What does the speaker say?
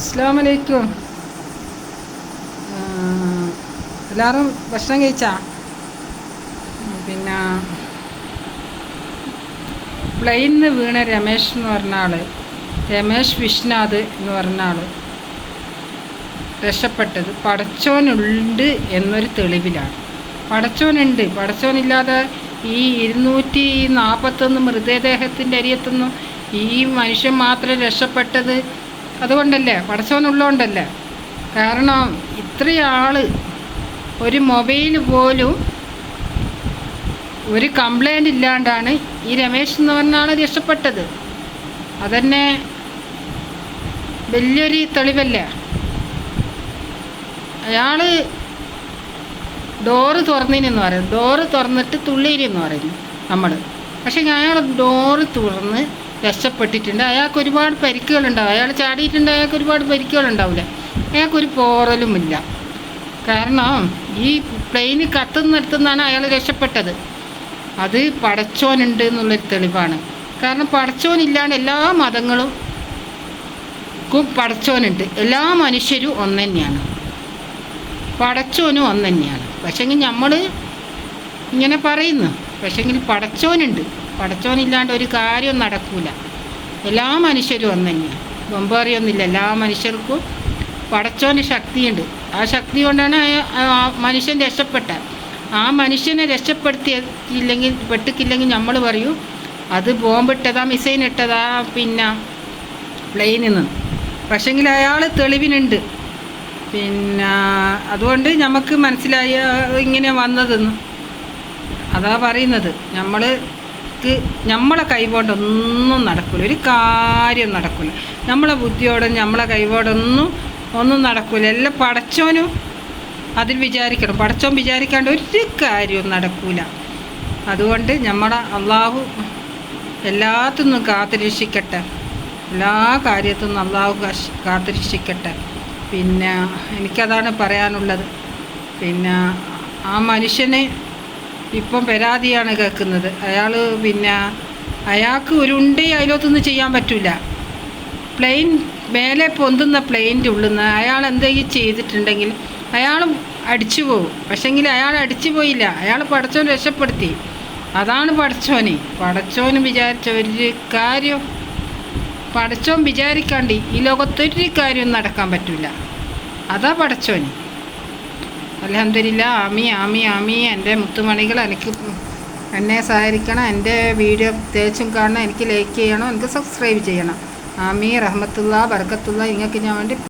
അസ്സാം വലൈക്കും എല്ലാവരും ഭക്ഷണം കഴിച്ചാ? പിന്നെ പ്ലെയിനിന്ന് വീണ രമേശ് എന്ന് പറഞ്ഞ ആൾ രമേശ് വിശ്വനാഥ് എന്ന് പറഞ്ഞ ആൾ രക്ഷപ്പെട്ടത് പടച്ചോനുണ്ട് എന്നൊരു തെളിവിലാണ്. പടച്ചോനുണ്ട്. പടച്ചോനില്ലാതെ ഈ ഇരുന്നൂറ്റി നാൽപ്പത്തൊന്ന് മൃതദേഹത്തിന്റെ അരിയത്തൊന്നും ഈ മനുഷ്യൻ മാത്രം രക്ഷപ്പെട്ടത് അതുകൊണ്ടല്ലേ പടച്ചോനുള്ളതുകൊണ്ടല്ലേ കാരണം ഇത്രയാൾ ഒരു മൊബൈൽ പോലും ഒരു കംപ്ലൈന്റ് ഇല്ലാണ്ടാണ് ഈ രമേശ് എന്ന് പറഞ്ഞാണ് രക്ഷപ്പെട്ടത്. അതന്നെ വലിയൊരു തെളിവല്ലേ. അയാൾ ഡോറ് തുറന്നിനെന്ന് പറയും. ഡോറ് തുറന്നിട്ട് തുള്ളിയിലെന്ന് പറയും നമ്മൾ പക്ഷേ അയാൾ ഡോറ് തുറന്ന് രക്ഷപ്പെട്ടിട്ടുണ്ട്. അയാൾക്ക് ഒരുപാട് പരിക്കുകളുണ്ടാവും അയാൾ ചാടിയിട്ടുണ്ട് അയാൾക്ക് ഒരുപാട് പരിക്കുകളുണ്ടാവില്ല അയാൾക്കൊരു പോറലുമില്ല. കാരണം ഈ പ്ലെയിന് കത്തുന്നിടത്തുനിന്നാണ് അയാൾ രക്ഷപ്പെട്ടത്. അത് പടച്ചോനുണ്ട് എന്നുള്ളൊരു തെളിവാണ്. കാരണം പടച്ചോനില്ലാണ്ട് എല്ലാ മതങ്ങളും പടച്ചോനുണ്ട്. എല്ലാ മനുഷ്യരും ഒന്ന് തന്നെയാണ് പടച്ചോനും ഒന്ന് തന്നെയാണ് പക്ഷെങ്കിൽ നമ്മൾ ഇങ്ങനെ പറയുന്നു. പക്ഷെങ്കിൽ പടച്ചോനുണ്ട്. പടച്ചോനില്ലാണ്ട് ഒരു കാര്യവും നടക്കൂല. എല്ലാ മനുഷ്യരും ഒന്ന് തന്നെയാണ് വെമ്പേറിയൊന്നുമില്ല എല്ലാ മനുഷ്യർക്കും പടച്ചോന് ശക്തിയുണ്ട്. ആ ശക്തി കൊണ്ടാണ് ആ മനുഷ്യൻ രക്ഷപ്പെട്ട. ആ മനുഷ്യനെ രക്ഷപ്പെടുത്തിയില്ലെങ്കിൽ പെട്ടിക്കില്ലെങ്കിൽ നമ്മൾ പറയും അത് ബോംബിട്ടതാ മിസൈൻ ഇട്ടതാ പിന്നെ പ്ലെയിനിൽ നിന്ന് പക്ഷെങ്കിൽ അയാൾ തെളിവിനുണ്ട്. പിന്നെ അതുകൊണ്ട് നമുക്ക് മനസ്സിലായി ഇങ്ങനെ വന്നതെന്ന്. അതാ പറയുന്നത്. നമ്മൾക്ക് നമ്മളെ കൈകൊണ്ടൊന്നും നടക്കില്ല ഒരു കാര്യം നടക്കില്ല നമ്മളെ ബുദ്ധിയോടെ നമ്മളെ കൈകൊണ്ടൊന്നും ഒന്നും നടക്കില്ല എല്ലാം പടച്ചോനും അതിൽ വിചാരിക്കണം. പടച്ചോൻ വിചാരിക്കാണ്ട് ഒരു കാര്യവും നടക്കൂല. അതുകൊണ്ട് നമ്മളെ അള്ളാഹു എല്ലാത്തിനും കാത്തുരക്ഷിക്കട്ടെ. എല്ലാ കാര്യത്തും അള്ളാഹു കാത്തുരക്ഷിക്കട്ടെ. പിന്നെ എനിക്കതാണ് പറയാനുള്ളത്. പിന്നെ ആ മനുഷ്യന് ഇപ്പം പരാതിയാണ് കേൾക്കുന്നത്. അയാൾ പിന്നെ അയാൾക്ക് ഒരു ഉണ്ടേ അതിലോത്തൊന്നും ചെയ്യാൻ പറ്റില്ല പ്ലെയിൻ മേലെ പൊന്തുന്ന പ്ലെയിന്റെ ഉള്ളിൽ നിന്ന് അയാൾ എന്തെങ്കിലും ചെയ്തിട്ടുണ്ടെങ്കിൽ അയാൾ അടിച്ചു പോകും. പക്ഷെങ്കിൽ അയാൾ അടിച്ചു പോയില്ല. അയാൾ പടച്ചോൻ രക്ഷപ്പെടുത്തി. അതാണ് പടച്ചോന്. പടച്ചോന് വിചാരിച്ച ഒരു കാര്യം പടച്ചോൻ വിചാരിക്കാണ്ട് ഈ ലോകത്തൊരു കാര്യം നടക്കാൻ പറ്റില്ല അതാ പടച്ചോന്. അലഹമില്ല ആമി ആമി ആമി എന്റെ മുത്തുമണികൾ എനിക്ക് എന്നെ സഹകരിക്കണം എന്റെ വീഡിയോ പ്രത്യേകിച്ചും കാണണം എനിക്ക് ലൈക്ക് ചെയ്യണം എനിക്ക് സബ്സ്ക്രൈബ് ചെയ്യണം. ആമി റഹ്മത്തുള്ള ബർക്കത്തുള്ള നിങ്ങൾക്ക് ഞാൻ വേണ്ടി